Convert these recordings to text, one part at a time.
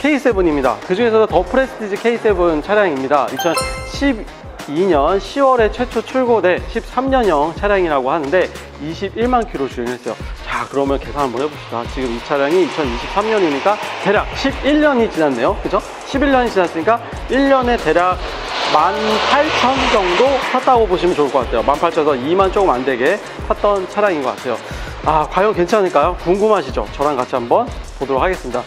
K7입니다. 그 중에서도 더 프레스티지 K7 차량입니다. 2012년 10월에 최초 출고된 13년형 차량이라고 하는데 21만 킬로 주행했어요. 자, 그러면 계산 한번 해봅시다. 지금 이 차량이 2023년이니까 대략 11년이 지났네요. 그죠? 11년이 지났으니까 1년에 대략 18,000 정도 탔다고 보시면 좋을 것 같아요. 18,000에서 2만 조금 안 되게 탔던 차량인 것 같아요. 아, 과연 괜찮을까요? 궁금하시죠? 저랑 같이 한번 보도록 하겠습니다.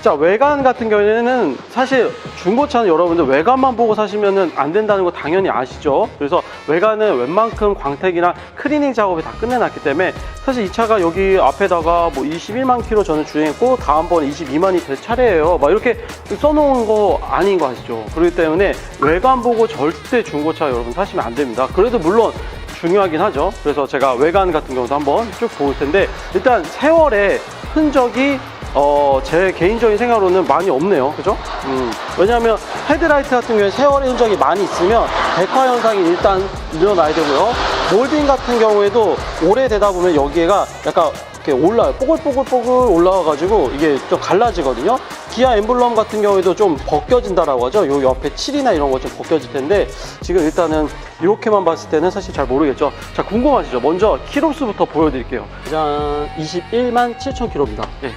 자 외관 같은 경우에는 사실 중고차는 여러분들 외관만 보고 사시면 안 된다는 거 당연히 아시죠 그래서 외관은 웬만큼 광택이나 클리닝 작업이 다 끝내놨기 때문에 사실 이 차가 여기 앞에다가 뭐 21만 킬로 저는 주행했고 다음번에 22만이 될 차례예요 막 이렇게 써놓은 거 아닌 거 아시죠 그렇기 때문에 외관 보고 절대 중고차 여러분 사시면 안 됩니다 그래도 물론 중요하긴 하죠. 그래서 제가 외관 같은 경우도 한번 쭉 볼 텐데 일단 세월의 흔적이 어, 제 개인적인 생각으로는 많이 없네요. 그죠? 음, 왜냐하면 헤드라이트 같은 경우에 세월의 흔적이 많이 있으면 백화 현상이 일단 일어나야 되고요. 몰딩 같은 경우에도 오래되다 보면 여기가 약간 이렇게 올라요. 뽀글뽀글뽀글 올라와가지고 이게 좀 갈라지거든요. 기아 엠블럼 같은 경우에도 좀 벗겨진다라고 하죠. 요 옆에 칠이나 이런 거 좀 벗겨질 텐데 지금 일단은 이렇게만 봤을 때는 사실 잘 모르겠죠. 자, 궁금하시죠? 먼저 키로수부터 보여드릴게요. 짠, 21만 7천 킬로입니다. 예,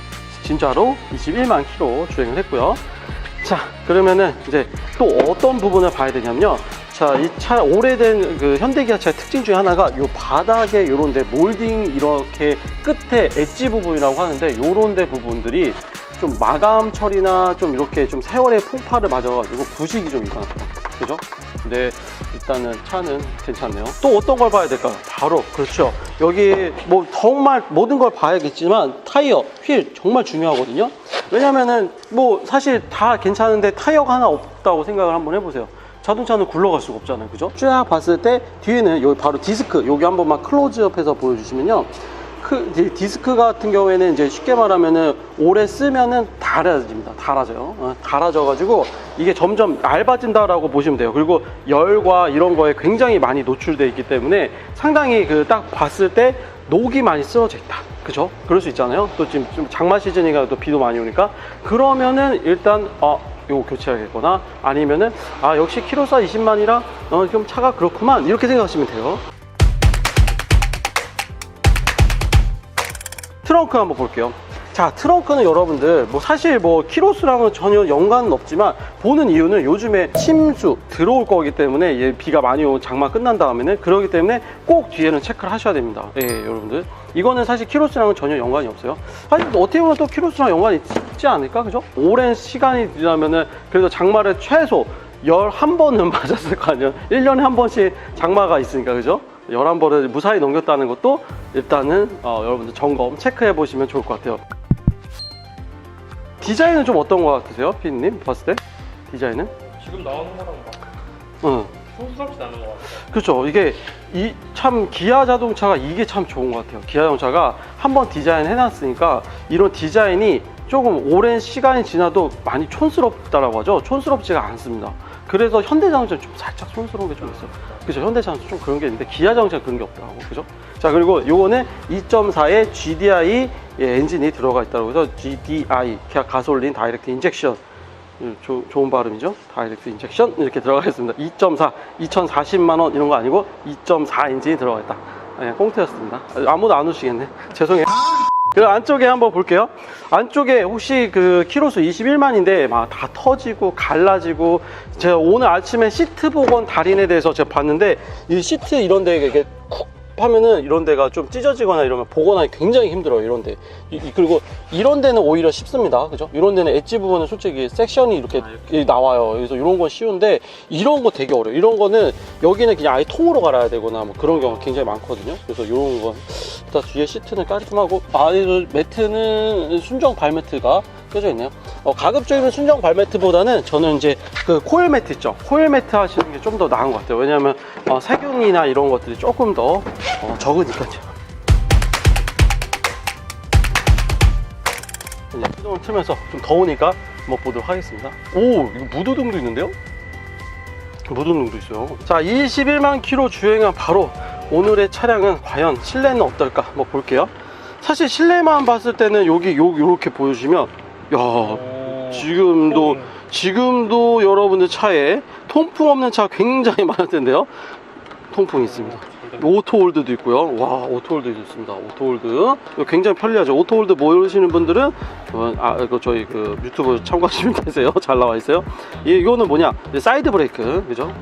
진짜로 21만 킬로 주행을 했고요. 자, 그러면은 이제 또 어떤 부분을 봐야 되냐면요. 자, 이 차 오래된 그 현대기아차의 특징 중에 하나가 요 바닥에 요런 데 몰딩 이렇게 끝에 엣지 부분이라고 하는데 요런 데 부분들이 좀 마감 처리나 좀 이렇게 좀 세월의 풍파를 맞아가지고 부식이 좀 일어났다. 그죠? 근데 일단은 차는 괜찮네요. 또 어떤 걸 봐야 될까요? 바로 그렇죠. 여기 뭐 정말 모든 걸 봐야겠지만 타이어, 휠 정말 중요하거든요. 왜냐면은 뭐 사실 다 괜찮은데 타이어가 하나 없다고 생각을 한번 해보세요. 자동차는 굴러갈 수가 없잖아요. 그죠? 쫙 봤을 때 뒤에는 여기 바로 디스크, 여기 한 번 만 클로즈업해서 보여주시면요. 그 디- 디스크 같은 경우에는 이제 쉽게 말하면은 오래 쓰면은 닳아집니다. 닳아져요. 어, 닳아져가지고 이게 점점 얇아진다라고 보시면 돼요. 그리고 열과 이런 거에 굉장히 많이 노출돼 있기 때문에 상당히 그 딱 봤을 때 녹이 많이 쓰러져 있다. 그죠? 그럴 수 있잖아요. 또 지금 좀 장마 시즌이가 또 비도 많이 오니까 그러면은 일단 어 요거 교체해야겠거나 아니면은 아 역시 키로수 20만이라 어 좀 차가 그렇구만 이렇게 생각하시면 돼요. 트렁크 한번 볼게요. 자, 트렁크는 여러분들, 뭐 사실 뭐 키로수랑은 전혀 연관은 없지만 보는 이유는 요즘에 침수 들어올 거기 때문에 얘 비가 많이 오 장마 끝난 다음에는 그러기 때문에 꼭 뒤에는 체크를 하셔야 됩니다. 예, 여러분들. 이거는 사실 키로수랑은 전혀 연관이 없어요. 사실 어떻게 보면 또 키로수랑 연관이 있지 않을까? 그죠? 오랜 시간이 지나면은 그래도 장마를 최소 11번은 맞았을 거 아니에요. 1년에 한 번씩 장마가 있으니까, 그죠? 11번을 무사히 넘겼다는 것도 일단은 어, 여러분들 점검 체크해 보시면 좋을 것 같아요. 디자인은 좀 어떤 것 같으세요? 피디님 봤을 때? 디자인은? 지금 나오는 거랑 막 응. 촌스럽지 않은 것 같아요. 그렇죠. 이게 이 참 기아 자동차가 이게 참 좋은 것 같아요. 기아 자동차가 한번 디자인 해놨으니까 이런 디자인이 조금 오랜 시간이 지나도 많이 촌스럽다라고 하죠. 촌스럽지가 않습니다. 그래서 현대자동차는 좀 살짝 촌스러운 게 좀 있어요. 그죠? 현대자동차 좀 그런 게 있는데 기아 자동차는 그런 게 없더라고. 그죠? 자 그리고 요거는 2.4의 GDI 예, 엔진이 들어가 있다고 해서 GDI 가- 가솔린 다이렉트 인젝션 음, 조- 좋은 발음이죠. 다이렉트 인젝션 이렇게 들어가 있습니다. 2.4, 2,040만 원 이런 거 아니고 2.4 엔진이 들어가 있다. 네, 꽁트였습니다. 아무도 안 오시겠네. 죄송해요. 그 안쪽에 한번 볼게요. 안쪽에 혹시 그 키로수 21만인데 막 다 터지고 갈라지고 제가 오늘 아침에 시트 복원 달인에 대해서 제가 봤는데 이 시트 이런 데가 이게 쿡 하면은 이런 데가 좀 찢어지거나 이러면 복원하기 굉장히 힘들어요 이런 데 그리고 이런 데는 오히려 쉽습니다. 그죠? 이런 데는 엣지 부분은 솔직히 섹션이 이렇게 이- 나와요. 그래서 이런 건 쉬운데 이런 거 되게 어려워요. 이런 거는 여기는 그냥 아예 통으로 갈아야 되거나 뭐 그런 경우가 굉장히 많거든요. 그래서 이런 건 일단 뒤에 시트는 깔끔하고 아이 매트는 순정 발매트가 껴져 있네요. 어, 가급적이면 순정 발매트보다는 저는 이제 그 코일 매트 있죠? 코일 매트 하시는 게 좀 더 나은 것 같아요. 왜냐하면 어, 세균이나 이런 것들이 조금 더 어, 적으니까요 이제 시동을 틀면서 좀 더우니까 한번 보도록 하겠습니다 오 이거 무드등도 있는데요 무드등도 있어요 자 21만 킬로 주행한 바로 오늘의 차량은 과연 실내는 어떨까 한번 볼게요. 사실 실내만 봤을 때는 여기 요 요렇게 보여주시면 야 어, 지금도 음. 지금도 여러분들 차에 통풍 없는 차 굉장히 많을 텐데요. 통풍이 있습니다. 오토홀드도 있고요. 와, 오토홀드도 있습니다. 오토홀드. 이거 굉장히 편리하죠. 오토홀드 모르시는 분들은, 어, 아, 이거 저희 그 유튜브 참고하시면 되세요. 잘 나와 있어요. 이, 이거는 뭐냐? 사이드 브레이크. 그죠?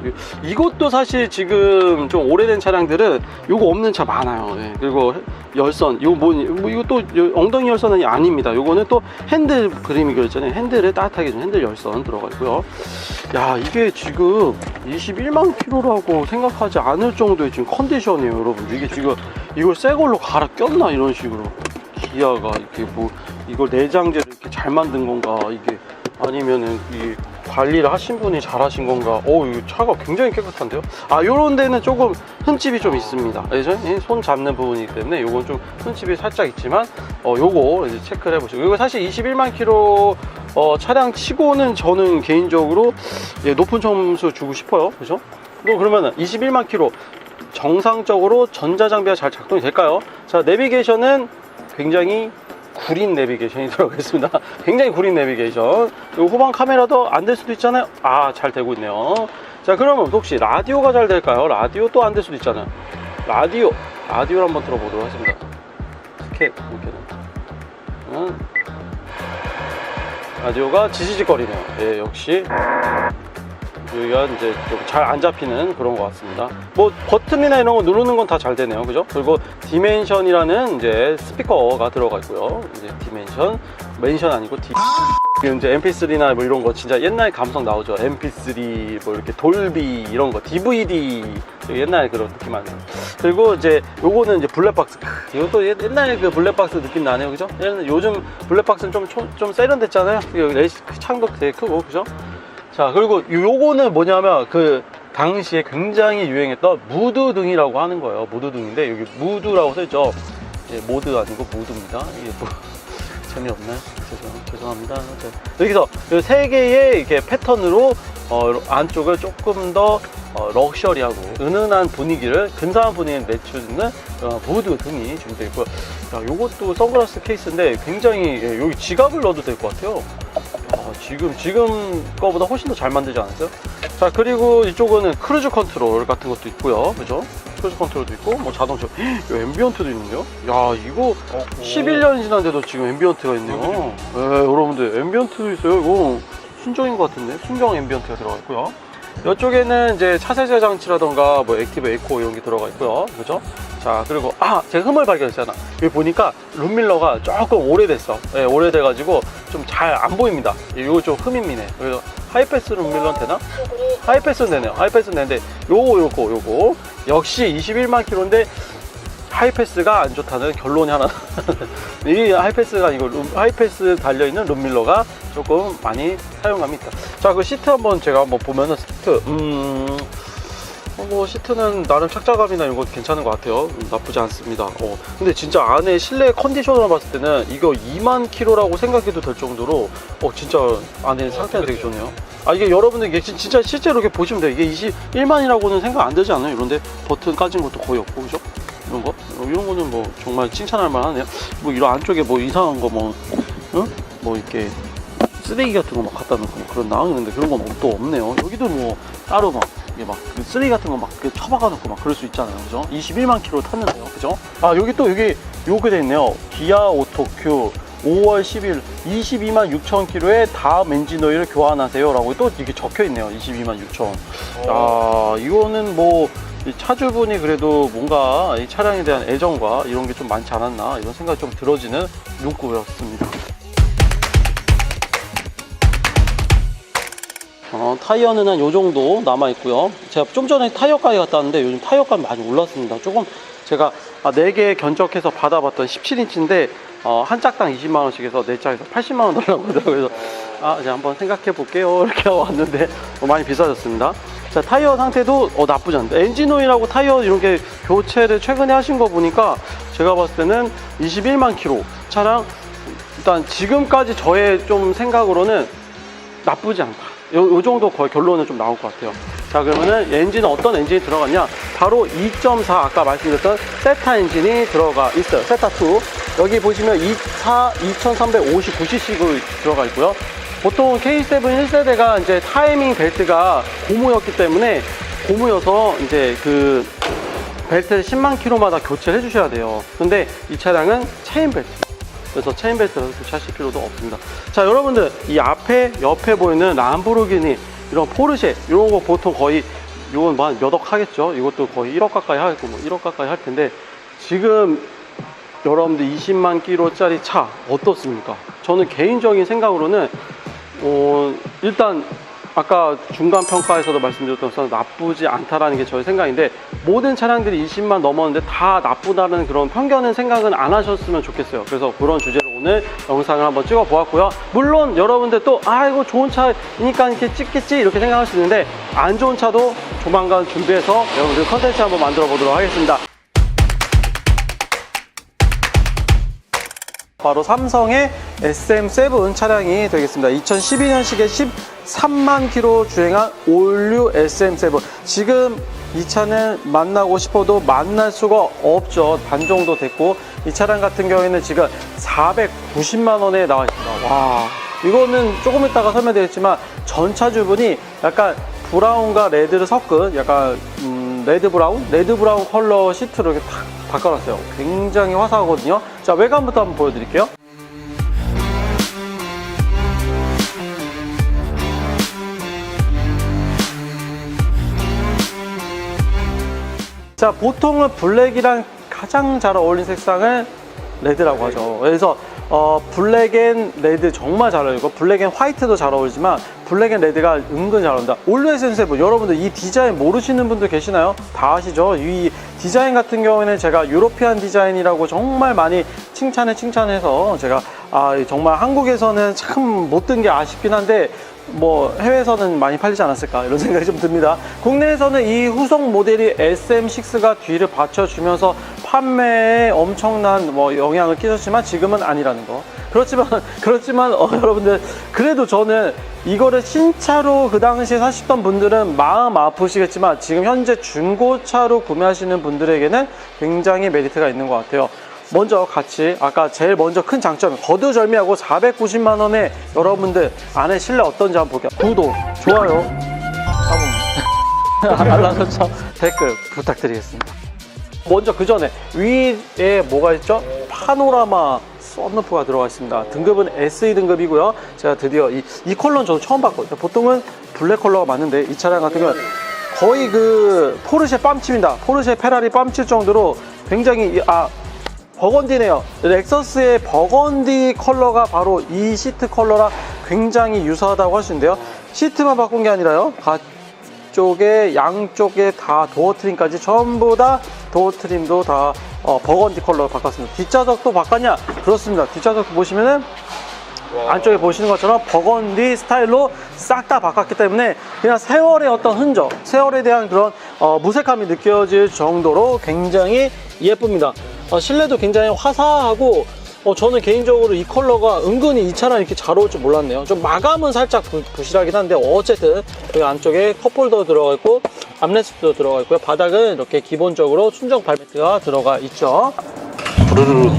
이- 이것도 사실 지금 좀 오래된 차량들은 이거 없는 차 많아요. 예. 그리고 열선. 이거 뭐, 뭐 이것도 엉덩이 열선은 아닙니다. 이거는 또 핸들 그림이 그렸잖아요. 핸들을 따뜻하게 준 핸들 열선 들어가 있고요. 야, 이게 지금 21만 킬로라고 생각하지 않을 정도의 지금 컨디션 이에요, 여러분. 이게 지금 이걸 새 걸로 갈아 꼈나 이런 식으로. 기아가 이렇게 뭐 이걸 내장재를 이렇게 잘 만든 건가 이게 아니면은 이 관리를 하신 분이 잘 하신 건가 어, 이 차가 굉장히 깨끗한데요 아 요런 데는 조금 흠집이 좀 있습니다 그죠? 이손 잡는 부분이기 때문에 요건 좀 흠집이 살짝 있지만 어 요거 이제 체크를 해보시고 이거 사실 21만 킬로 어, 차량 치고는 저는 개인적으로 예, 높은 점수 주고 싶어요 그죠? 뭐 그러면은 21만 킬로 정상적으로 전자장비가 잘 작동이 될까요? 자 내비게이션은 굉장히 구린 내비게이션이 들어가 있습니다. 굉장히 구린 내비게이션. 후방 카메라도 안 될 수도 있잖아요. 아, 잘 되고 있네요. 자, 그러면 혹시 라디오가 잘 될까요? 라디오 또 안 될 수도 있잖아요. 라디오, 라디오를 한번 들어보도록 하겠습니다. 스케, 이렇게는. 음. 라디오가 지지직거리네요. 예, 역시. 여기가 이제 좀 잘 안 잡히는 그런 것 같습니다. 뭐 버튼이나 이런 거 누르는 건 다 잘 되네요, 그죠? 그리고 디멘션이라는 이제 스피커가 들어가 있고요. 이제 디멘션, 멘션 아니고 디. 지금 이제 MP3나 뭐 이런 거 진짜 옛날 감성 나오죠. MP3 뭐 이렇게 돌비 이런 거, DVD 옛날 그런 느낌 나네요. 그리고 이제 요거는 이제 블랙박스. 이것도 옛- 옛날 그 블랙박스 느낌 나네요, 그죠? 요즘 블랙박스는 좀 좀, 좀 세련됐잖아요. 여기 레시 창도 되게 크고, 그죠? 자 그리고 요거는 뭐냐면 그 당시에 굉장히 유행했던 무드 등이라고 하는 거예요. 무드 등인데 여기 무드라고 써있죠. 예, 모드 아니고 무드입니다. 이게 뭐 재미없나요? 죄송, 죄송합니다. 자, 여기서 이세 개의 이렇게 패턴으로 어, 안쪽을 조금 더 어, 럭셔리하고 은은한 분위기를 근사한 분위기를 내주는 어, 무드 등이 준비되어 있고요. 야, 요것도 선글라스 케이스인데 굉장히 예, 여기 지갑을 넣어도 될 것 같아요. 아, 지금 지금 거보다 훨씬 더 잘 만들지 않았어요? 자 그리고 이쪽은 크루즈 컨트롤 같은 것도 있고요, 그죠? 크루즈 컨트롤도 있고 뭐 자동차, 헉, 이 앰비언트도 있는데요? 야 이거 11년이 지났는데도 지금 앰비언트가 있네요. 네, 여러분들 앰비언트도 있어요. 이거 순정인 것 같은데 순정 앰비언트가 들어가 있고요. 이쪽에는 이제 차세대 장치라던가 뭐 액티브 에코 이런 게 들어가 있고요. 그죠? 자, 그리고 아, 제가 흠을 발견했잖아. 여기 보니까 룸밀러가 조금 오래됐어. 예, 오래돼가지고 좀 잘 안 보입니다. 이거 좀 흠입니다. 그래서 하이패스 룸밀러는 되나? 하이패스는 되네요. 하이패스는 되는데 요거 요거 요거 역시 21만 킬로인데 하이패스가 안 좋다는 결론이 하나. 이 하이패스가 이거 룸- 하이패스 달려 있는 룸밀러가 조금 많이 사용감이 있다. 자, 그 시트 한번 제가 한번 보면은 시트, 음, 어, 뭐 시트는 나름 착자감이나 이런 거 괜찮은 것 같아요. 음, 나쁘지 않습니다. 어, 근데 진짜 안에 실내 컨디션으로 봤을 때는 이거 2만 킬로라고 생각해도 될 정도로 어 진짜 안에 상태가 되게 좋네요. 아 이게 여러분들 이게 진- 진짜 실제로 이렇게 보시면 돼요. 이게 21만이라고는 생각 안 되지 않아요? 이런데 버튼 까진 것도 거의 없고 그죠? 이런 거 어, 이런 거는 뭐 정말 칭찬할 만하네요. 뭐 이런 안쪽에 뭐 이상한 거 뭐, 응? 뭐 이렇게 쓰레기 같은 거 막 갖다 놓고 뭐 그런 나오는데 그런 건 또 없네요. 여기도 뭐 따로 막 이게 막그 쓰레기 같은 거 막 처박아 놓고 막 그럴 수 있잖아요. 그죠? 21만 킬로 탔는데요. 그죠? 아, 여기 또 여기 요게 돼 있네요. 기아 오토큐 5월 10일 22만 6천 킬로에 다음 엔진 오일을 교환하세요. 라고 또 이렇게 적혀 있네요. 22만 6천. 아, 이거는 뭐, 이 차주분이 그래도 뭔가 이 차량에 대한 애정과 이런 게 좀 많지 않았나 이런 생각이 좀 들어지는 문구였습니다. 어, 타이어는 한 요 정도 남아 있고요. 제가 좀 전에 타이어까지 갔다 왔는데 요즘 타이어값 많이 올랐습니다. 조금 제가 아, 4개 견적해서 받아봤던 17인치인데 어, 한 짝당 20만 원씩 해서 네 짝에서 80만 원 달라고 하더라고요. 그래서 아, 이제 한번 생각해 볼게요. 이렇게 왔는데 어, 많이 비싸졌습니다. 자, 타이어 상태도 어, 나쁘지 않은데 엔진 오일하고 타이어 이렇게 교체를 최근에 하신 거 보니까 제가 봤을 때는 21만 킬로 차량 일단 지금까지 저의 좀 생각으로는 나쁘지 않다. 요, 요 정도 거의 결론은 좀 나올 것 같아요. 자 그러면은 엔진은 어떤 엔진이 들어갔냐? 바로 2.4 아까 말씀드렸던 세타 엔진이 들어가 있어요. 세타2 여기 보시면 2차 2359cc로 들어가 있고요. 보통 K7 1세대가 이제 타이밍 벨트가 고무였기 때문에 고무여서 이제 그 벨트를 10만 킬로마다 교체를 해주셔야 돼요. 근데 이 차량은 체인 벨트. 그래서 체인 벨트를 교체하실 필요도 없습니다. 자, 여러분들 이 앞에 옆에 보이는 람보르기니 이런 포르쉐 이런 거 보통 거의 이건 뭐몇억 하겠죠. 이것도 거의 1억 가까이 하겠고 뭐 1억 가까이 할 텐데 지금 여러분들 20만 킬로짜리 차 어떻습니까? 저는 개인적인 생각으로는 어, 일단 아까 중간 평가에서도 말씀드렸던 것처럼 나쁘지 않다라는 게 저의 생각인데 모든 차량들이 20만 넘었는데 다 나쁘다는 그런 편견은 생각은 안 하셨으면 좋겠어요. 그래서 그런 주제로 오늘 영상을 한번 찍어 보았고요. 물론 여러분들 또 아 이거 좋은 차니까 이렇게 찍겠지 이렇게 생각할 수 있는데 안 좋은 차도 조만간 준비해서 여러분들 컨텐츠 한번 만들어 보도록 하겠습니다. 바로 삼성의 SM7 차량이 되겠습니다. 2012년식에 13만 킬로 주행한 올류 SM7. 지금 이 차는 만나고 싶어도 만날 수가 없죠. 반 정도 됐고 이 차량 같은 경우에는 지금 490만 원에 나와 있습니다. 와, 이거는 조금 이따가 설명드리겠지만 전차 주분이 약간 브라운과 레드를 섞은 약간 음, 레드 브라운, 레드 브라운 컬러 시트로 이렇게 탁 바꿔놨어요. 굉장히 화사하거든요. 자 외관부터 한번 보여드릴게요. 자 보통은 블랙이랑 가장 잘 어울리는 색상을 레드라고 하죠. 그래서 어, 블랙 앤 레드 정말 잘 어울리고 블랙 앤 화이트도 잘 어울리지만 블랙 앤 레드가 은근 잘 어울린다. 올류 에센세븐 여러분들 이 디자인 모르시는 분들 계시나요? 다 아시죠? 이 디자인 같은 경우에는 제가 유로피안 디자인이라고 정말 많이 칭찬에 칭찬해서 제가 아 정말 한국에서는 참 못 든 게 아쉽긴 한데 뭐 해외에서는 많이 팔리지 않았을까 이런 생각이 좀 듭니다. 국내에서는 이 후속 모델이 SM6가 뒤를 받쳐주면서 판매에 엄청난 뭐 영향을 끼쳤지만 지금은 아니라는 거. 그렇지만 그렇지만 어, 여러분들 그래도 저는 이거를 신차로 그 당시에 사셨던 분들은 마음 아프시겠지만 지금 현재 중고차로 구매하시는 분들에게는 굉장히 메리트가 있는 것 같아요. 먼저 같이 아까 제일 먼저 큰 장점 거두절미하고 490만 원에 여러분들 안에 실내 어떤지 한번 볼게요. 구독, 좋아요, 알람 설정, 댓글 부탁드리겠습니다. 먼저 그 전에 위에 뭐가 있죠? 파노라마 썬루프가 들어가 있습니다. 등급은 SE 등급이고요. 제가 드디어 이, 이 컬러는 저도 처음 봤거든요. 보통은 블랙 컬러가 맞는데 이 차량 같은 경우는 거의 그 포르쉐 빰칩니다. 포르쉐 페라리 빰칠 정도로 굉장히 이- 아 버건디네요. 렉서스의 버건디 컬러가 바로 이 시트 컬러랑 굉장히 유사하다고 할 수 있는데요. 시트만 바꾼 게 아니라요. 가쪽에 양쪽에 다 도어 트림까지 전부 다 도어 트림도 다 어, 버건디 컬러로 바꿨습니다. 뒷좌석도 바꿨냐? 그렇습니다. 뒷좌석 보시면은 안쪽에 보시는 것처럼 버건디 스타일로 싹 다 바꿨기 때문에 그냥 세월의 어떤 흔적, 세월에 대한 그런 어, 무색함이 느껴질 정도로 굉장히 예쁩니다. 어, 실내도 굉장히 화사하고 어, 저는 개인적으로 이 컬러가 은근히 이 차랑 이렇게 잘 어울 줄 몰랐네요. 좀 마감은 살짝 부, 부실하긴 한데 어쨌든 여기 안쪽에 컵홀더 들어가 있고 암레스트도 들어가 있고요. 바닥은 이렇게 기본적으로 순정 발매트가 들어가 있죠. 부르르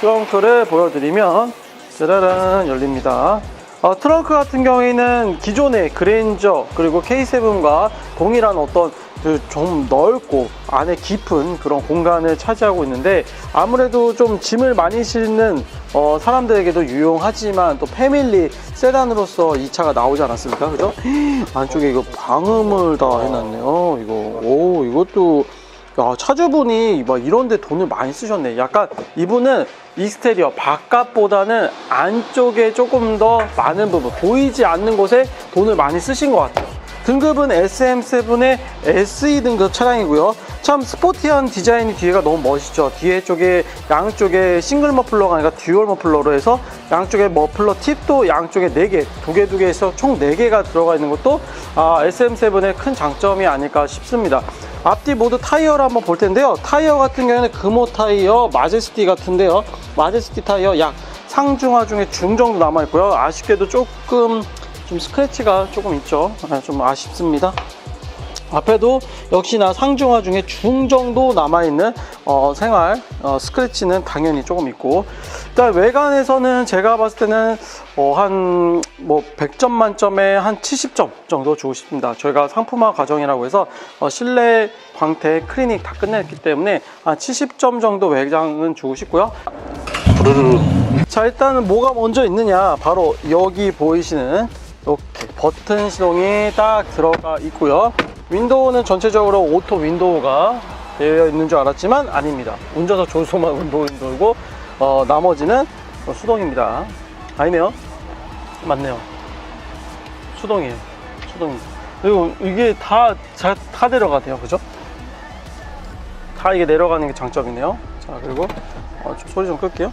트렁크를 보여드리면 짜라란 열립니다. 어, 트렁크 같은 경우에는 기존의 그랜저 그리고 K7과 동일한 어떤 그 좀 넓고 안에 깊은 그런 공간을 차지하고 있는데 아무래도 좀 짐을 많이 실는 어, 사람들에게도 유용하지만 또 패밀리 세단으로서 이 차가 나오지 않았습니까? 그죠? 안쪽에 이거 방음을 다 해놨네요. 이거 오 이것도 야, 차주분이 막 이런데 돈을 많이 쓰셨네. 약간 이분은 익스테리어 바깥보다는 안쪽에 조금 더 많은 부분 보이지 않는 곳에 돈을 많이 쓰신 것 같아요. 등급은 SM7의 SE 등급 차량이고요. 참 스포티한 디자인이 뒤에가 너무 멋있죠. 뒤에 쪽에 양쪽에 싱글 머플러가 아니라 듀얼 머플러로 해서 양쪽에 머플러 팁도 양쪽에 4개, 두 개, 두개 해서 총 4개가 들어가 있는 것도 아, SM7의 큰 장점이 아닐까 싶습니다. 앞뒤 모두 타이어를 한번 볼 텐데요. 타이어 같은 경우에는 금호 타이어, 마제스티 같은데요. 마제스티 타이어 약 상중하 중에 중 정도 남아있고요. 아쉽게도 조금 좀 스크래치가 조금 있죠. 아, 좀 아쉽습니다. 앞에도 역시나 상중하 중에 중 정도 남아있는 어, 생활 어, 스크래치는 당연히 조금 있고. 일단 외관에서는 제가 봤을 때는 어, 한뭐 100점 만점에 한 70점 정도 주고 싶습니다. 저희가 상품화 과정이라고 해서 어, 실내 광택 클리닉 다 끝냈기 때문에 한 70점 정도 외장은 주고 싶고요. 부르르. 자 일단은 뭐가 먼저 있느냐? 바로 여기 보이시는 이렇게 버튼 시동이 딱 들어가 있고요. 윈도우는 전체적으로 오토 윈도우가 되어 있는 줄 알았지만 아닙니다. 운전석 조수만 윈도우 윈도우고 어, 나머지는 수동입니다. 아니네요. 맞네요. 수동이에요. 수동입니다 그리고 이게 다, 자, 다 내려가네요. 그죠? 다 이게 내려가는 게 장점이네요. 자 그리고 어, 좀 소리 좀 끌게요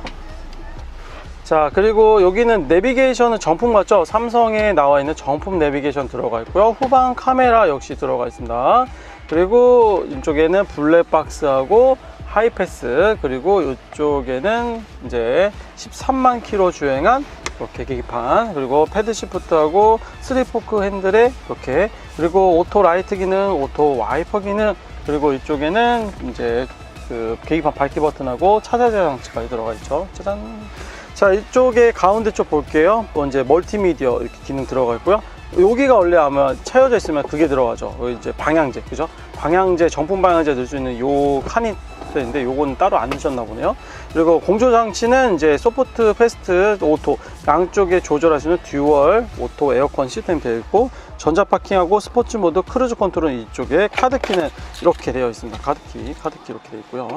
자 그리고 여기는 내비게이션은 정품 같죠? 삼성에 나와 있는 정품 내비게이션 들어가 있고요. 후방 카메라 역시 들어가 있습니다. 그리고 이쪽에는 블랙박스하고 하이패스 그리고 이쪽에는 이제 13만 킬로 주행한 이렇게 계기판 그리고 패드 시프트하고 3포크 핸들에 이렇게 그리고 오토 라이트 기능 오토 와이퍼 기능 그리고 이쪽에는 이제 그 계기판 밝기 버튼하고 차세대 장치까지 들어가 있죠. 짜잔 자 이쪽에 가운데 쪽 볼게요. 뭐 이제 멀티미디어 이렇게 기능 들어가 있고요. 여기가 원래 아마 채워져 있으면 그게 들어가죠. 이제 방향제 그죠? 방향제 정품 방향제 넣을 수 있는 요 칸이 있는데 요거는 따로 안 주셨나 보네요. 그리고 공조 장치는 이제 소프트 패스트 오토. 양쪽에 조절할 수 있는 듀얼 오토 에어컨 시스템이 되어 있고 전자 파킹하고 스포츠 모드 크루즈 컨트롤은 이쪽에 카드키는 이렇게 되어 있습니다. 카드키 카드키 이렇게 되어 있고요.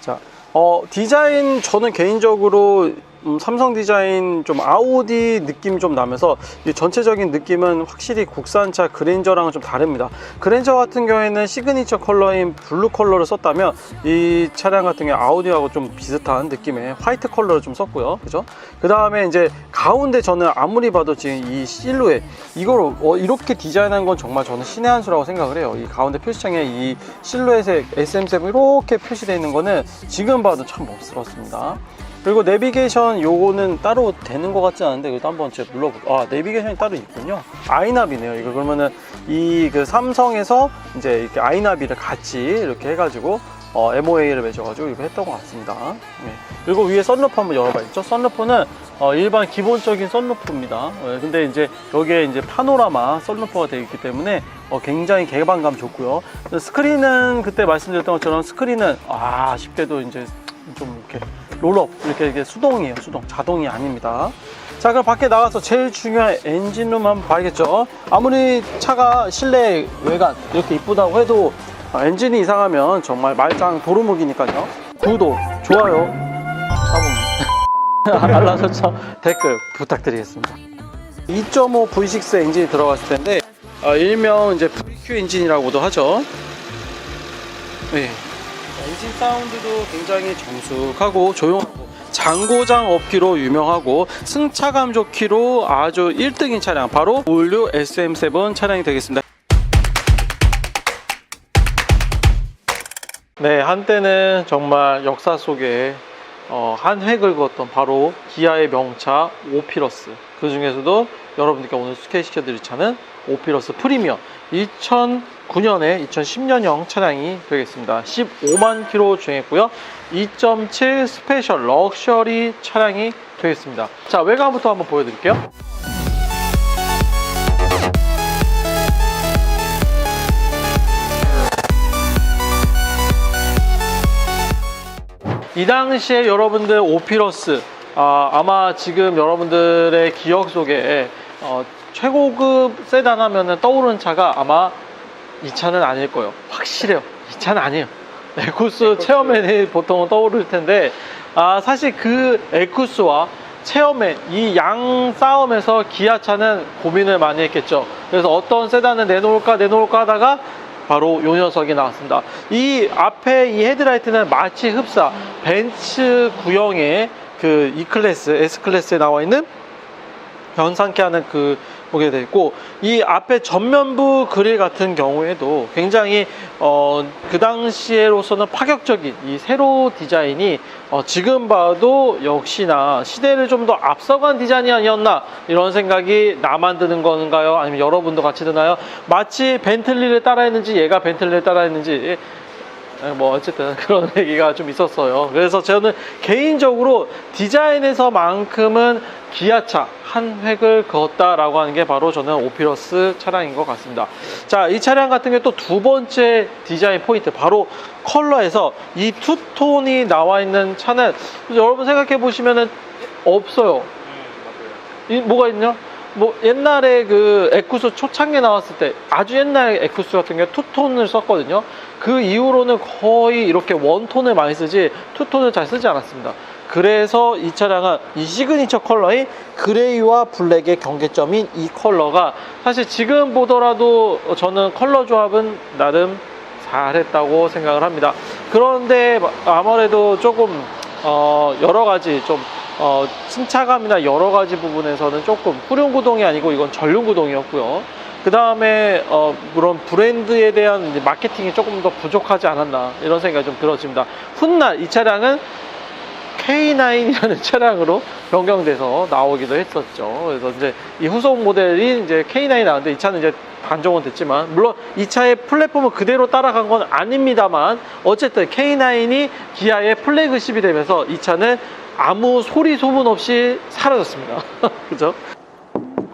자 어, 디자인 저는 개인적으로 음, 삼성 디자인 좀 아우디 느낌이 좀 나면서 이 전체적인 느낌은 확실히 국산차 그랜저랑은 좀 다릅니다. 그랜저 같은 경우에는 시그니처 컬러인 블루 컬러를 썼다면 이 차량 같은 경우 아우디하고 좀 비슷한 느낌의 화이트 컬러를 좀 썼고요. 그죠? 그 다음에 이제 가운데 저는 아무리 봐도 지금 이 실루엣 이걸 어, 이렇게 디자인한 건 정말 저는 신의 한 수라고 생각을 해요. 이 가운데 표시창에 이 실루엣에 SM7 이렇게 표시되어 있는 거는 지금 봐도 참 멋스럽습니다. 그리고 내비게이션 요거는 따로 되는 것 같지 않은데 이것도 한번 제가 눌러볼게요. 아 내비게이션이 따로 있군요. 아이나비네요. 이거 그러면은 이 그 삼성에서 이제 이렇게 아이나비를 같이 이렇게 해가지고 어, MOA를 맺어가지고 이거 했던 것 같습니다. 네. 그리고 위에 썬루프 한번 열어봐야죠. 썬루프는 어, 일반 기본적인 썬루프입니다. 네, 근데 이제 여기에 이제 파노라마 썬루프가 되어 있기 때문에 어, 굉장히 개방감 좋고요. 스크린은 그때 말씀드렸던 것처럼 스크린은 아, 아쉽게도 이제 좀 이렇게 롤업 이렇게, 이렇게 수동이에요. 수동 자동이 아닙니다. 자 그럼 밖에 나가서 제일 중요한 엔진룸 한번 봐야겠죠. 아무리 차가 실내 외관 이렇게 이쁘다고 해도 아, 엔진이 이상하면 정말 말짱 도루묵이니까요. 구독, 좋아요, 사봉, 알람 설정, 댓글 부탁드리겠습니다. 2.5 V6 엔진이 들어갔을 텐데 어, 일명 이제 VQ 엔진이라고도 하죠. 네. 엔진 사운드도 굉장히 정숙하고 조용하고 장고장 없기로 유명하고 승차감 좋기로 아주 1등인 차량 바로 올류 SM7 차량이 되겠습니다. 네, 한때는 정말 역사 속에 어, 한 획을 그었던 바로 기아의 명차 오피러스. 그 중에서도 여러분들께 오늘 소개시켜 드릴 차는 오피러스 프리미엄 2009년에 2010년형 차량이 되겠습니다. 15만 킬로 주행했고요. 2.7 스페셜 럭셔리 차량이 되겠습니다. 자, 외관부터 한번 보여드릴게요. 이 당시에 여러분들 오피러스 아, 아마 지금 여러분들의 기억 속에 어, 최고급 세단 하면은 떠오르는 차가 아마 이 차는 아닐 거예요. 확실해요. 이 차는 아니에요. 에쿠스 체어맨이 보통 떠오를 텐데 아, 사실 그 에쿠스와 체어맨 이양 싸움에서 기아차는 고민을 많이 했겠죠. 그래서 어떤 세단을 내놓을까 내놓을까 하다가 바로 요 녀석이 나왔습니다. 이 앞에 이 헤드라이트는 마치 흡사 벤츠 구형의 그 E 클래스, S 클래스에 나와 있는 변상케 하는 그 돼 있고 이 앞에 전면부 그릴 같은 경우에도 굉장히 어, 그 당시에로서는 파격적인 이 세로 디자인이 어, 지금 봐도 역시나 시대를 좀 더 앞서간 디자인이 아니었나 이런 생각이 나만 드는 건가요? 아니면 여러분도 같이 드나요? 마치 벤틀리를 따라했는지 얘가 벤틀리를 따라했는지 예, 뭐 어쨌든 그런 얘기가 좀 있었어요. 그래서 저는 개인적으로 디자인에서만큼은 기아차 한 획을 그었다라고 하는 게 바로 저는 오피러스 차량인 것 같습니다. 자, 이 차량 같은 경우 또두 번째 디자인 포인트 바로 컬러에서 이 투톤이 나와 있는 차는 여러분 생각해 보시면은 없어요. 음이 뭐가 있냐? 뭐 옛날에 그 에쿠스 초창기에 나왔을 때 아주 옛날 에쿠스 같은 경우에 투톤을 썼거든요. 그 이후로는 거의 이렇게 원톤을 많이 쓰지 투톤을 잘 쓰지 않았습니다. 그래서 이 차량은 이 시그니처 컬러인 그레이와 블랙의 경계점인 이 컬러가 사실 지금 보더라도 저는 컬러 조합은 나름 잘했다고 생각을 합니다. 그런데 아무래도 조금 어, 여러 가지 좀 어, 승차감이나 여러 가지 부분에서는 조금 후륜 구동이 아니고 이건 전륜 구동이었고요. 그 다음에 어, 물론 브랜드에 대한 마케팅이 조금 더 부족하지 않았나 이런 생각이 좀 들어집니다. 훗날 이 차량은 K9이라는 차량으로 변경돼서 나오기도 했었죠. 그래서 이제 이 후속 모델이 이제 K9이 나왔는데 이 차는 이제 단종은 됐지만 물론 이 차의 플랫폼을 그대로 따라간 건 아닙니다만 어쨌든 K9이 기아의 플래그십이 되면서 이 차는 아무 소리 소문 없이 사라졌습니다. 그죠?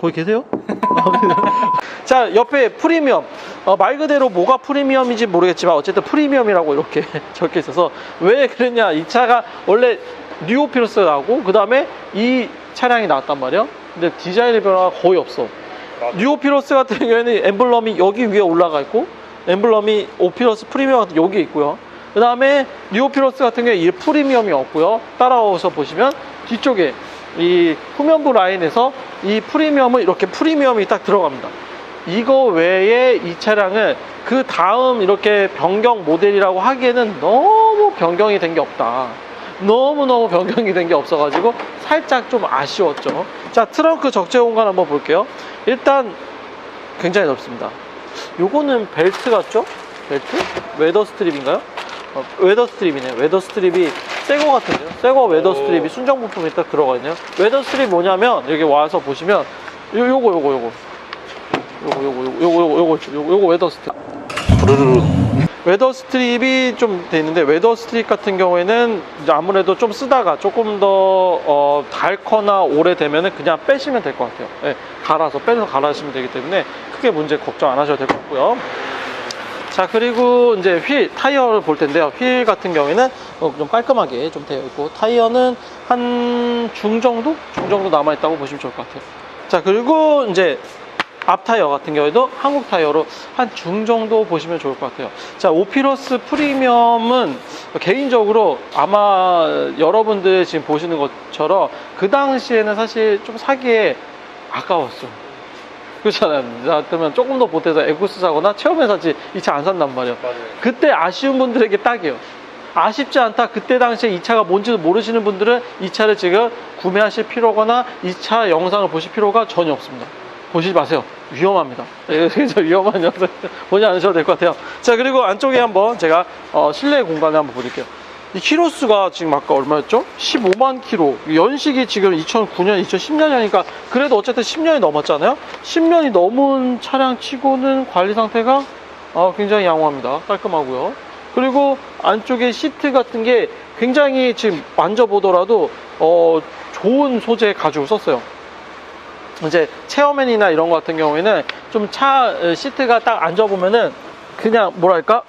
거기 계세요? 자, 옆에 프리미엄. 어, 말 그대로 뭐가 프리미엄인지 모르겠지만 어쨌든 프리미엄이라고 이렇게 적혀 있어서 왜 그랬냐? 이 차가 원래 뉴오피러스가 나오고 그 다음에 이 차량이 나왔단 말이야. 근데 디자인의 변화가 거의 없어. 뉴오피러스 같은 경우에는 엠블럼이 여기 위에 올라가 있고 엠블럼이 오피러스 프리미엄 같은 여기 있고요. 그 다음에 뉴오피러스 같은 경우에 이 프리미엄이 없고요. 따라와서 보시면 뒤쪽에 이 후면부 라인에서 이 프리미엄은 이렇게 프리미엄이 딱 들어갑니다. 이거 외에 이 차량은 그 다음 이렇게 변경 모델이라고 하기에는 너무 변경이 된 게 없다. 너무너무 변경이 된 게 없어가지고 살짝 좀 아쉬웠죠. 자, 트렁크 적재 공간 한번 볼게요. 일단 굉장히 넓습니다. 요거는 벨트 같죠? 벨트? 웨더 스트립인가요? 어, 웨더 스트립이네요. 웨더 스트립이 새거 같은데요. 새거 웨더 오. 스트립이 순정 부품이 딱 들어가 있네요. 웨더 스트립 뭐냐면 여기 와서 보시면 요, 요거 요거 요거 요거 요거 요거 요거 요거 요거 웨더 스트립. 웨더 스트립이 좀 돼 있는데 웨더 스트립 같은 경우에는 아무래도 좀 쓰다가 조금 더 어, 닳거나 오래되면은 그냥 빼시면 될 것 같아요. 예, 갈아서 빼서 갈아주시면 되기 때문에 크게 문제 걱정 안 하셔도 될 것 같고요. 자 그리고 이제 휠 타이어를 볼 텐데요. 휠 같은 경우에는 어, 좀 깔끔하게 좀 되어 있고 타이어는 한 중 정도 중 정도 남아 있다고 보시면 좋을 것 같아요. 자 그리고 이제 앞 타이어 같은 경우에도 한국 타이어로 한 중 정도 보시면 좋을 것 같아요. 자, 오피러스 프리미엄은 개인적으로 아마 여러분들 지금 보시는 것처럼 그 당시에는 사실 좀 사기에 아까웠어. 그렇잖아요. 나 같으면 조금 더 보태서 에쿠스 사거나 체험해 사지 이 차 안 산단 말이야. 맞아요. 그때 아쉬운 분들에게 딱이에요. 아쉽지 않다. 그때 당시에 이 차가 뭔지도 모르시는 분들은 이 차를 지금 구매하실 필요거나 이 차 영상을 보실 필요가 전혀 없습니다. 보시지 마세요. 위험합니다. 예, 그래서 위험한 영상 보지 않으셔도 될 것 같아요. 자, 그리고 안쪽에 한번 제가 어, 실내 공간을 한번 보여드릴게요. 이 키로수가 지금 아까 얼마였죠? 15만 키로. 연식이 지금 2009년, 2010년이니까 그래도 어쨌든 10년이 넘었잖아요. 10년이 넘은 차량 치고는 관리 상태가 어, 굉장히 양호합니다. 깔끔하고요. 그리고 안쪽에 시트 같은 게 굉장히 지금 만져보더라도 어, 좋은 소재 가죽을 썼어요. 이제 체어맨이나 이런 거 같은 경우에는 좀 차 시트가 딱 앉아보면은 그냥 뭐랄까?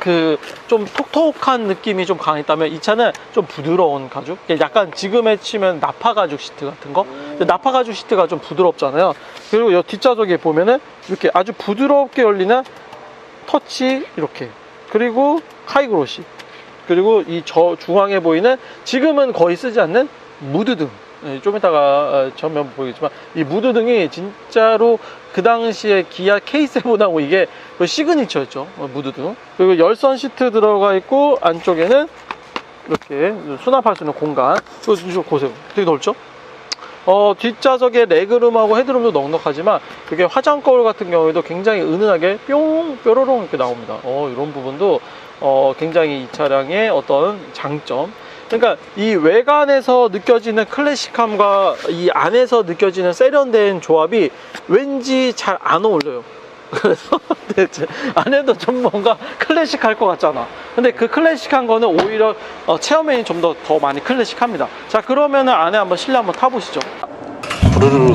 그좀 톡톡한 느낌이 좀 강했다면 이 차는 좀 부드러운 가죽? 약간 지금에 치면 나파 가죽 시트 같은 거? 나파 가죽 시트가 좀 부드럽잖아요. 그리고 이 뒷좌석에 보면은 이렇게 아주 부드럽게 열리는 터치 이렇게. 그리고 하이그로시. 그리고 이 저 중앙에 보이는 지금은 거의 쓰지 않는 무드등. 예, 좀 이따가 어, 전면 보이겠지만 이 무드등이 진짜로 그 당시에 기아 K7하고 이게 그 시그니처였죠. 어, 무드등. 그리고 열선 시트 들어가 있고 안쪽에는 이렇게 수납할 수 있는 공간. 이거 좀 보세요. 되게 넓죠? 어, 뒷좌석에 레그룸하고 헤드룸도 넉넉하지만 그게 화장 거울 같은 경우에도 굉장히 은은하게 뿅 뾰로롱 이렇게 나옵니다. 어, 이런 부분도 어, 굉장히 이 차량의 어떤 장점. 그러니까 이 외관에서 느껴지는 클래식함과 이 안에서 느껴지는 세련된 조합이 왠지 잘 안 어울려요. 그래서 대체 안에도 좀 뭔가 클래식할 것 같잖아. 근데 그 클래식한 거는 오히려 어, 체험면이 좀더 더 많이 클래식합니다. 자 그러면은 안에 한번 실내 한번 타보시죠. 부르르.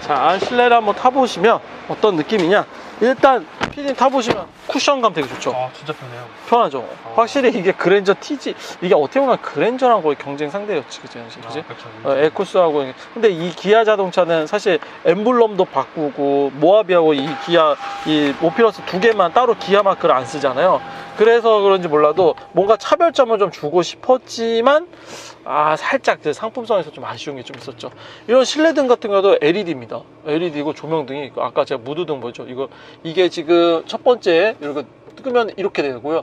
자, 안 실내를 한번 타보시면 어떤 느낌이냐? 일단 피디 타보시면 쿠션감 되게 좋죠. 아 진짜 편해요. 편하죠. 확실히 이게 그랜저 TG 이게 어떻게 보면 그랜저랑 거의 경쟁 상대였지, 그지? 그지? 아, 그렇죠. 어, 에쿠스하고 근데 이 기아 자동차는 사실 엠블럼도 바꾸고 모하비하고 이 기아 이 오피러스 두 개만 따로 기아 마크를 안 쓰잖아요. 그래서 그런지 몰라도 뭔가 차별점을 좀 주고 싶었지만 아 살짝 그 상품성에서 좀 아쉬운 게 좀 있었죠. 이런 실내등 같은 경우도 LED입니다. LED고 조명등이 아까 제가 무드등 보죠. 이거 이게 지금 첫 번째 이렇게 끄면 이렇게 되고요.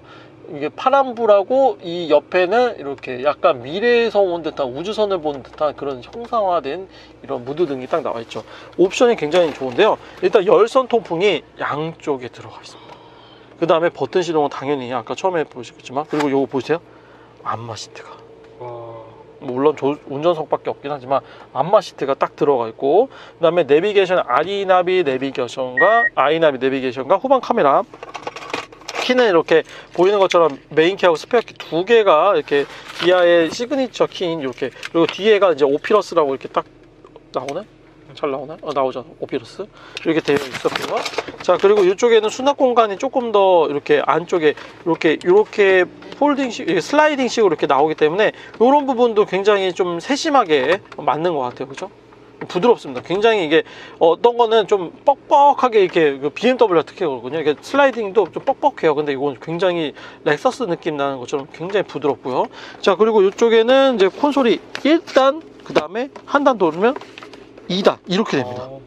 이게 파란불하고 이 옆에는 이렇게 약간 미래에서 온 듯한 우주선을 보는 듯한 그런 형상화된 이런 무드등이 딱 나와 있죠. 옵션이 굉장히 좋은데요. 일단 열선 통풍이 양쪽에 들어가 있습니다. 그 다음에 버튼 시동은 당연히 아까 처음에 보셨겠지만 그리고 요거 보세요. 안마 시트가 와. 물론 조- 운전석밖에 없긴 하지만 안마 시트가 딱 들어가 있고 그 다음에 내비게이션 아리나비 내비게이션과 아이나비 내비게이션과 후방 카메라. 키는 이렇게 보이는 것처럼 메인 키하고 스페어 키 두 개가 이렇게 기아의 시그니처 키인 이렇게 그리고 뒤에가 이제 오피러스라고 이렇게 딱 나오네 잘 나오나? 어, 나오잖아 오피러스 이렇게 되어 있었고요 자 그리고 이쪽에는 수납 공간이 조금 더 이렇게 안쪽에 이렇게 이렇게 폴딩식 이렇게 슬라이딩식으로 이렇게 나오기 때문에 이런 부분도 굉장히 좀 세심하게 맞는 것 같아요 그죠? 부드럽습니다. 굉장히 이게 어떤 거는 좀 뻑뻑하게 이렇게 그 BMW 특히 그렇거든요. 이게 슬라이딩도 좀 뻑뻑해요. 근데 이건 굉장히 렉서스 느낌 나는 것처럼 굉장히 부드럽고요. 자 그리고 이쪽에는 이제 콘솔이 1단 그 다음에 한 단 돌면 2단 이렇게 됩니다. 어,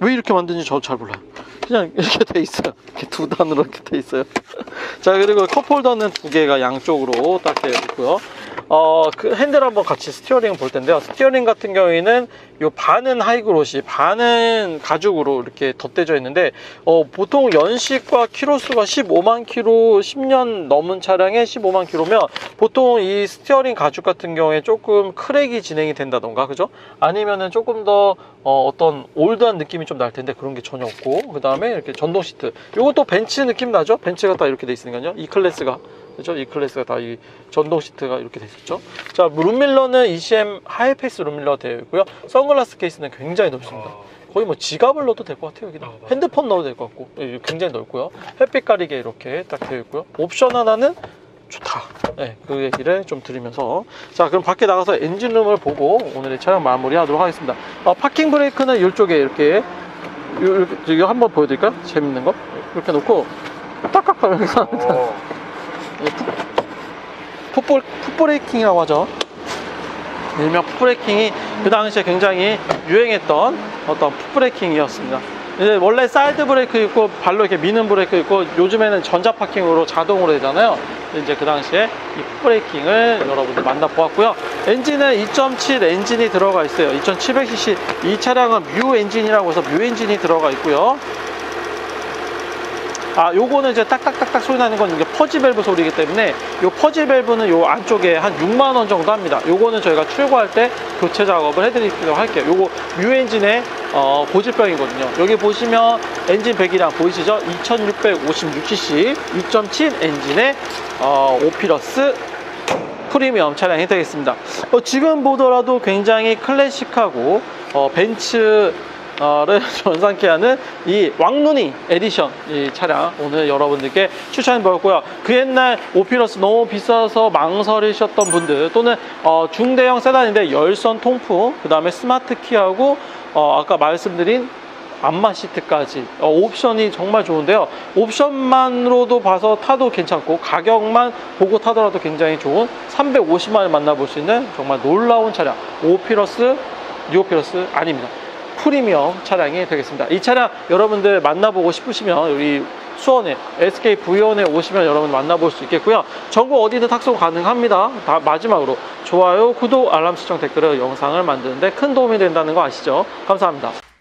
왜 이렇게 만드는지 저도 잘 몰라요. 그냥 이렇게 돼 있어요. 이렇게 두 단으로 이렇게 돼 있어요. 자 그리고 컵홀더는 두 개가 양쪽으로 딱 되어 있고요. 어, 그 핸들 한번 같이 스티어링 볼 텐데요. 스티어링 같은 경우에는 요 반은 하이그로시, 반은 가죽으로 이렇게 덧대져 있는데 어, 보통 연식과 키로수가 15만 키로, 10년 넘은 차량에 15만 키로면 보통 이 스티어링 가죽 같은 경우에 조금 크랙이 진행이 된다던가, 그죠? 아니면은 조금 더 어, 떤 올드한 느낌이 좀 날 텐데 그런 게 전혀 없고 그 다음에 이렇게 전동 시트. 요것도 벤츠 느낌 나죠? 벤츠가 딱 이렇게 돼 있으니까요. 이 클래스가 그죠? 이 클래스가 다 이 전동 시트가 이렇게 돼 있었죠. 자, 룸밀러는 ECM 하이패스 룸밀러 되어 있고요. 선글라스 케이스는 굉장히 넓습니다. 아, 거의 뭐 지갑을 넣어도 될 것 같아요 여기다 아. 핸드폰 넣어도 될 것 같고 예, 굉장히 넓고요 햇빛 가리개 이렇게 딱 되어 있고요 옵션 하나는 좋다 네, 그 얘기를 좀 드리면서 자 그럼 밖에 나가서 엔진룸을 보고 오늘의 촬영 마무리하도록 하겠습니다 어, 파킹 브레이크는 이쪽에 이렇게 요- 이렇게 한번 보여드릴까요? 재밌는 거 이렇게 놓고 딱딱 하면서 어, 풋볼, 풋브레이킹이라고 하죠. 일명 풋브레이킹이 그 당시에 굉장히 유행했던 어떤 풋브레이킹이었습니다. 이제 원래 사이드 브레이크 있고 발로 이렇게 미는 브레이크 있고 요즘에는 전자 파킹으로 자동으로 되잖아요. 이제 그 당시에 이 풋브레이킹을 여러분들 만나 보았고요. 엔진은 2.7 엔진이 들어가 있어요. 2700cc 이 차량은 뮤 엔진이라고 해서 뮤 엔진이 들어가 있고요. 아, 요거는 이제 딱딱딱딱 소리 나는 건 이게 퍼지 밸브 소리이기 때문에 요 퍼지 밸브는 요 안쪽에 한 6만 원 정도 합니다. 요거는 저희가 출고할 때 교체 작업을 해드리도록 할게요. 요거 뮤 엔진의 어, 고질병이거든요. 여기 보시면 엔진 배기량 보이시죠? 2656cc 2.7 엔진의 어, 오피러스 프리미엄 차량이 되겠습니다. 어, 지금 보더라도 굉장히 클래식하고 어, 벤츠 를 전상케 하는 이 왕눈이 에디션 이 차량 오늘 여러분들께 추천해 보았고요. 그 옛날 오피러스 너무 비싸서 망설이셨던 분들 또는 어, 중대형 세단인데 열선 통풍 그 다음에 스마트 키하고 어, 아까 말씀드린 안마 시트까지 어, 옵션이 정말 좋은데요. 옵션만으로도 봐서 타도 괜찮고 가격만 보고 타더라도 굉장히 좋은 350만 원 만나볼 수 있는 정말 놀라운 차량 오피러스 뉴오피러스 아닙니다. 프리미엄 차량이 되겠습니다. 이 차량 여러분들 만나보고 싶으시면 우리 수원에 SK 부위원에 오시면 여러분 만나볼 수 있겠고요. 전국 어디든 탁송 가능합니다. 다 마지막으로 좋아요, 구독, 알람 설정 댓글을 영상을 만드는데 큰 도움이 된다는 거 아시죠? 감사합니다.